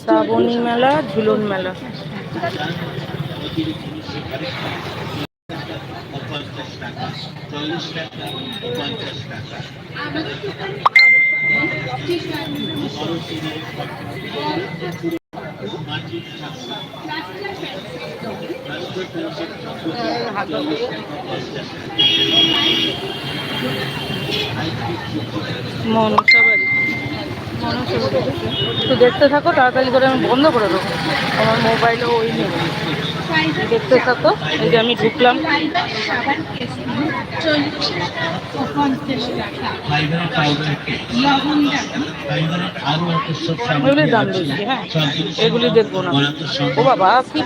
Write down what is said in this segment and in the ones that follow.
শ্রাবণী মেলা ঝুলন মেলা। মনসা একটু দেখতে থাকো তাড়াতাড়ি করে আমি বন্ধ করে দেবো। আমার মোবাইলও ওই নেই দেখতে থাকো। এই যে আমি ঢুকলাম। এগুলির দাম বেশি হ্যাঁ। এগুলি দেখব না। ও বাবা, কি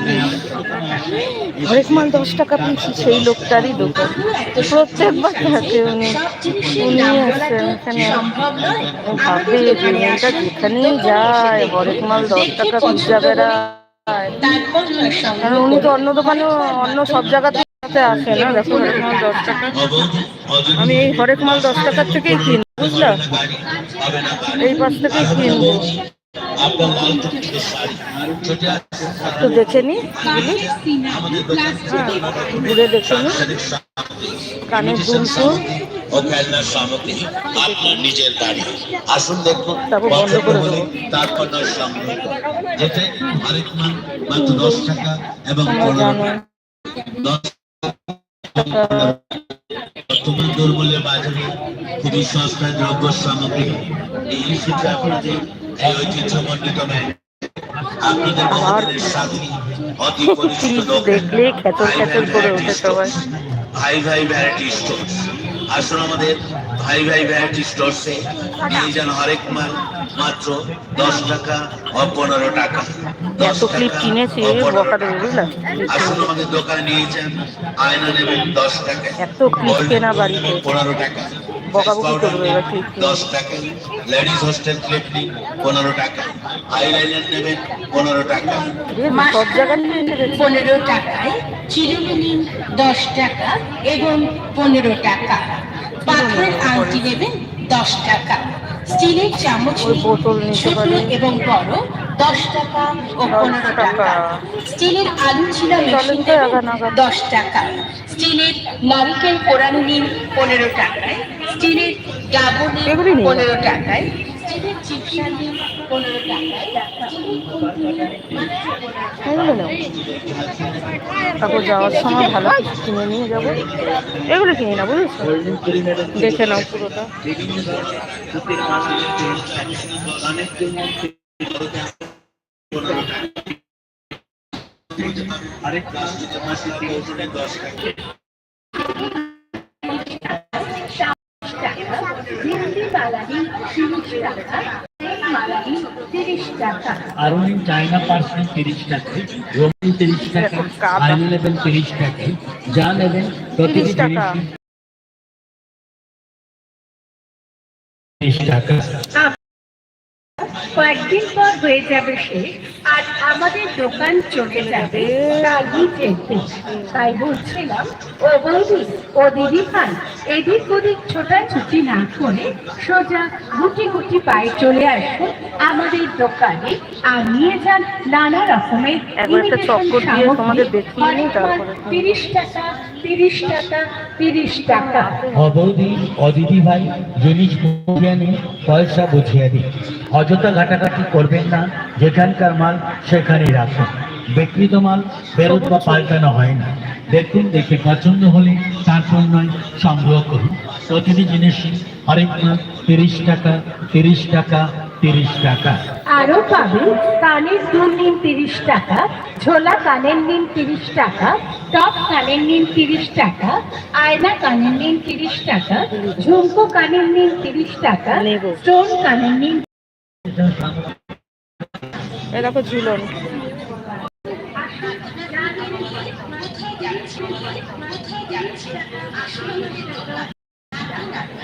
হরেক মাল দশ টাকা পিছু সেই লোকটারই দোকান। প্রত্যেকবার থাকে উনি উনি আসছেন এখানে। ভাবে যেখানেই যায়, হরেক মাল দশ টাকা পিজা বেড়ায় কারণ উনি তো অন্য দোকানে অন্য সব জায়গাতে আসে না দেখো হরেক মাল দশ টাকা। আমি এই হরেক মাল দশ টাকার থেকেই কিনবো বুঝলা? এই পাশ থেকেই কিনবো একটু দেখে নি হ্যাঁ ঘুরে দেখে নি। কানের দুলফুল ও খেলনার সামগ্রী আপনার নিজের বাড়ি। আসুন দেখুন তারপর দেবো। সংগ্রহ যেতে আরেক মান মাত্র দশ টাকা এবং পনেরো দশ বর্তমান দুর্বলের বাজারে খুবই সস্তায় দ্রব্য সামগ্রী। এই শিক্ষা আপনাদের এই ঐতিহ্যমণ্ডিত ব্যাংক আপনাদের বহুদিনের সাথী অতি পরিচিত দেখলেই খেচর খেচর করে ওঠে সবাই। ভাই ভাই ভ্যারাইটি স্টোর আসুন আমাদের ভাই ভাই ভ্যারাইটি স্টোরসে নিয়ে যান হরেক মাল মাত্র দশ টাকা ও পনেরো টাকা। দশ টাকা ও পনেরো বকা আসুন আমাদের দোকানে নিয়ে যান আয়না নেবেন দশ টাকা। পনেরো টাকা। বকাবকি করবে এবার clip দশ টাকা। লেডিস হোস্টেল ক্লিপ নিন পনেরো টাকা। আইলাইনার নেবেন পনেরো টাকা। সব জায়গায় পনেরো টাকায় চিরুনি দশ টাকা এবং পনেরো টাকা। পাথরের আংটি নেবেন দশ টাকা। স্টিলের চামচ ছোট এবং বড় দশ টাকা ও পনেরো টাকা। স্টিলের আলু ছিলা মেশিন। দশ টাকা। স্টিলের নারিকেল কোরানো নিন পনেরো টাকায় স্টিলের ডাবো নিন। পনেরো টাকায়। স্টিলের চিপসা নিন পনেরো টাকায়। তারপর যাওয়ার সময় ভালো কিনে নিয়ে যাব। এগুলো কিনে না বুঝেছ? দেখে নাও পুরোটা। আরেক প্লাস্টিকের মাসিক কৌটোটা দশ টাকা টাকা। তিরিশ টাকা আরোনিন চায়না পার্সেন্ট তিরিশ টাকা রঙিন তিরিশ টাকা কাদা। আলু নেবেন তিরিশ টাকা যা নেবেন প্রতিটি 30 টাকা। জিনিস তিরিশ টাকা কয়েকদিন পর হয়ে যাবে সে আর আমাদের দোকান চলে যাবে চেতে তাই বলছিলাম ও বৌদি ও দিদি ভাই এদিক ওদিক ছোটাছুটি না করে সোজা গুটি গুটি পায়ে চলে আসুন আমাদের দোকানে আর নিয়ে যান নানা রকমের একটা চক্কর দিয়ে তোমাদের দেখিয়ে নিই তারপরে। তিরিশ টাকা তিরিশ টাকা তিরিশ টাকা। অবৌদি অদিতি ভাই, জিনিস বুঝিয়ে নিন পয়সা বুঝিয়ে দিন। অযথা ঘাটাঘাটি করবেন না, যেখানকার মাল সেখানেই রাখুন। বিকৃত মাল ফেরত বা পাল্টানো হয় না। দেখুন, দেখে পছন্দ হলে তারপর নয়, সংগ্রহ করুন। প্রতিটি জিনিসই হরেক মাল, তিরিশ টাকা তিরিশ টাকা তিরিশ টাকা। আরও পাবে কানের দুল নিন তিরিশ টাকা ঝোলা কানের নিন তিরিশ টাকা টপ কানের নিন তিরিশ টাকা আয়না কানের নিন তিরিশ টাকা ঝুমকো কানের নিন তিরিশ টাকা স্টোন কানের নিন এটা ঝুলন।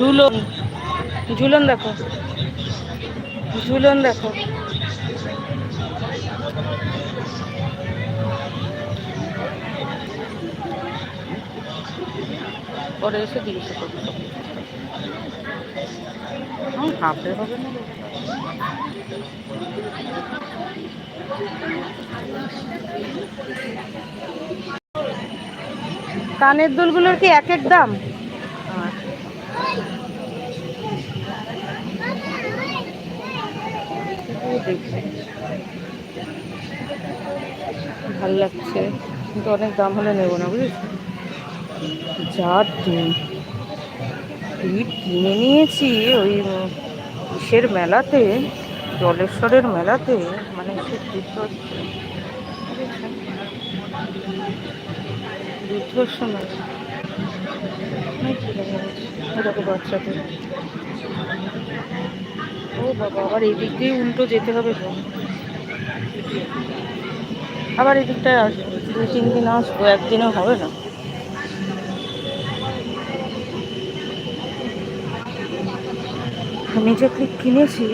ঝুলন। ঝুলন দেখো। ঝুলন দেখো। পরে এসে জিজ্ঞাসা করব হাফে হবে না। কানের দুলগুলোর কি এক এক দাম? ও দেখছি ভালো লাগছে। কিন্তু অনেক দাম হলে নেব না, বুঝেছি? যা তুই কিনে নিয়েছি ওই ইসের মেলাতে? জলেশ্বরের মেলাতে? মানে সে যুদ্ধ এরকম বাচ্চাদের। বাবা, আবার এই দিক দিয়ে উল্টো যেতে হবে তো। আবার এই দিকটায় আসব দুই তিন দিন আসব একদিনে হবে না। আমি যে ক্লিপ কিনেছি,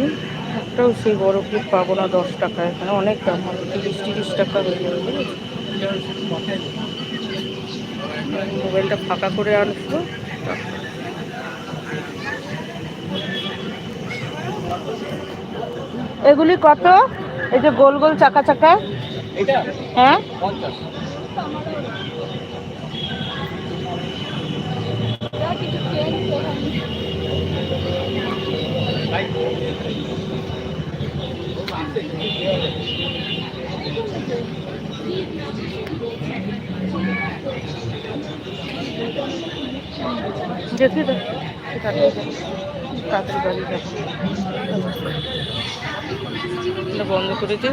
একটাও সেই বড় ক্লিপ পাবো না দশ টাকায় এখানে অনেক দাম হবে তিরিশ তিরিশ টাকা হয়ে যাবে মোবাইলটা ফাঁকা করে আনব এগুলি কত? এই যে গোল গোল চাকা চাকা। হ্যাঁ? দেখি যাব। তাড়াতাড়ি বাড়ি যাব বন্ধ করে দে